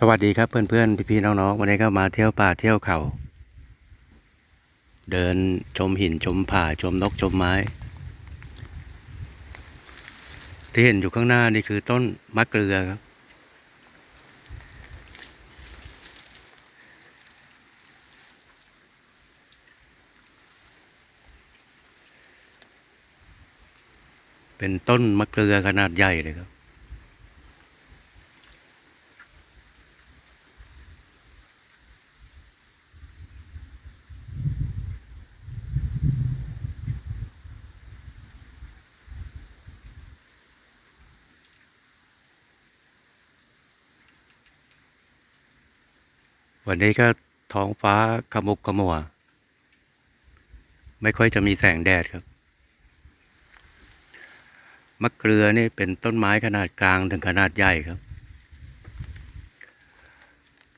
สวัสดีครับเพื่อนๆพี่ๆน้องๆวันนี้ก็มาเที่ยวป่าเที่ยวเขา เดินชมหินชมผาชมนกชมไม้ ที่เห็นอยู่ข้างหน้านี่คือต้นมะเกลือครับ เป็นต้นมะเกลือขนาดใหญ่เลยครับ วันนี้ก็ท้องฟ้าขมุกขมัว ไม่ค่อยจะมีแสงแดดครับ มะเกลือนี่เป็นต้นไม้ขนาดกลางถึงขนาดใหญ่ครับ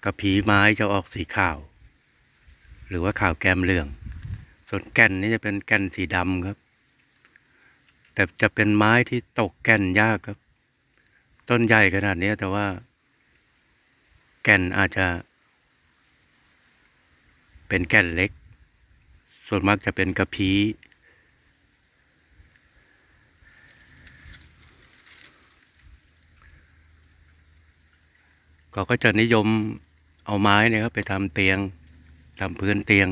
กระพีไม้จะออกสีขาว หรือว่าขาวแกมเหลือง ส่วนแก่นนี่จะเป็นแก่นสีดำครับ แต่จะเป็นไม้ที่ตกแก่นยากครับ ต้นใหญ่ขนาดนี้แต่ว่า แก่นอาจจะ เป็นแก่นเล็ก ส่วนมากจะเป็นกระพี้เขาก็จะนิยมเอาไม้เนี่ยครับไปทำเตียงทำพื้นเตียง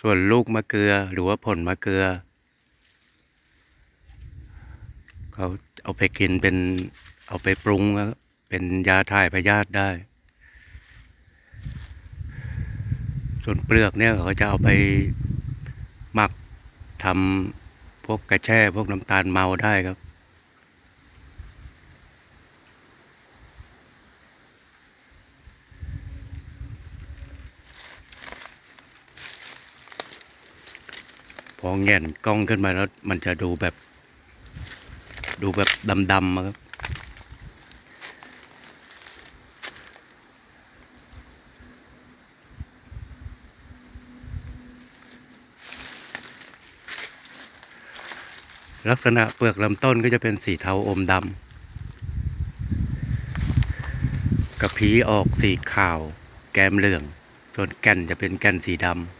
ส่วนลูกมะเกลือหรือว่าผลมะเกลือ เขาเอาไปกินเป็นเอาไปปรุงครับเป็นยาถ่ายพยาธิได้ ส่วนเปลือกเนี่ยเขาจะเอาไปหมักทำพวกกระแช่พวกน้ำตาลเมาได้ครับพอแง่นกล้องขึ้นมาแล้วมันจะดูแบบ ดูแบบดำๆอะครับ ลักษณะเปลือกลำต้นก็จะเป็นสีเทาอมดำกระพี้ออกสีขาว แกมเหลือง ส่วนแก่นจะเป็นแก่นสีดำ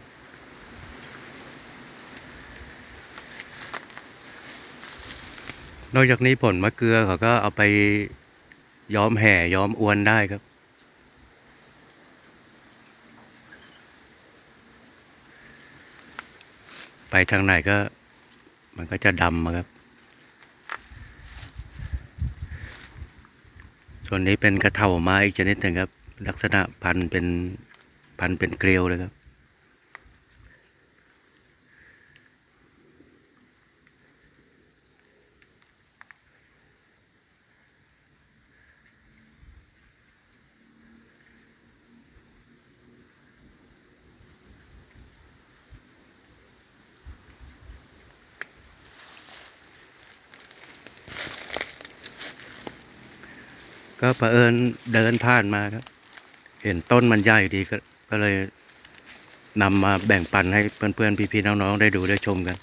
นอกจากนี้ผลมะเกลือเขาก็เอาไปย้อมแห่ย้อมอวนได้ครับ ไปทางไหนก็มันก็จะดำครับ ส่วนนี้เป็นกระเถาไม้อีกชนิดหนึ่งครับ ลักษณะพันเป็นพันเป็นเกลียวเลยครับ ก็เผอิญเดินผ่านมาครับ เห็นต้นมันใหญ่ดีก็ก็เลยนำมาแบ่งปันให้เพื่อนๆพี่ๆน้องๆได้ดูได้ชมกัน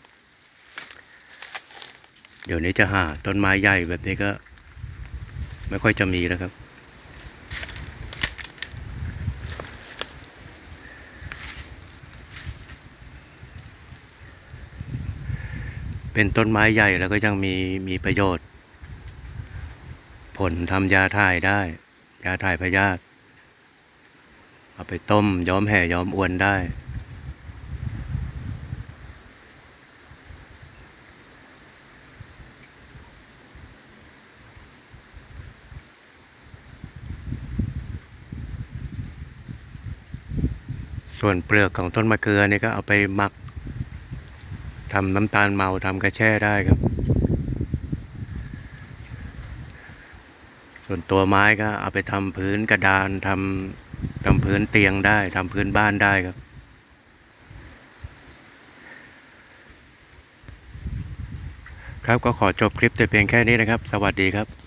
เดี๋ยวนี้จะหาต้นไม้ใหญ่แบบนี้ก็ ไม่ค่อยจะมีแล้วครับเป็นต้นไม้ใหญ่แล้วก็ยังมีมีประโยชน์ ผลทำยาถ่ายได้ ยาถ่ายพยาธิเอาไปต้มย้อมแห่ย้อมอวนได้ ส่วนเปลือกของต้นมะเกลือนี่ก็เอาไปหมักทำน้ำตาลเมาทำกระแช่ได้ครับ ส่วนตัวไม้ก็เอาไปทำพื้นกระดานทำทำพื้นเตียงได้ทำพื้นบ้านได้ครับ ครับก็ขอจบคลิปแต่เพียงแค่นี้นะครับ สวัสดีครับ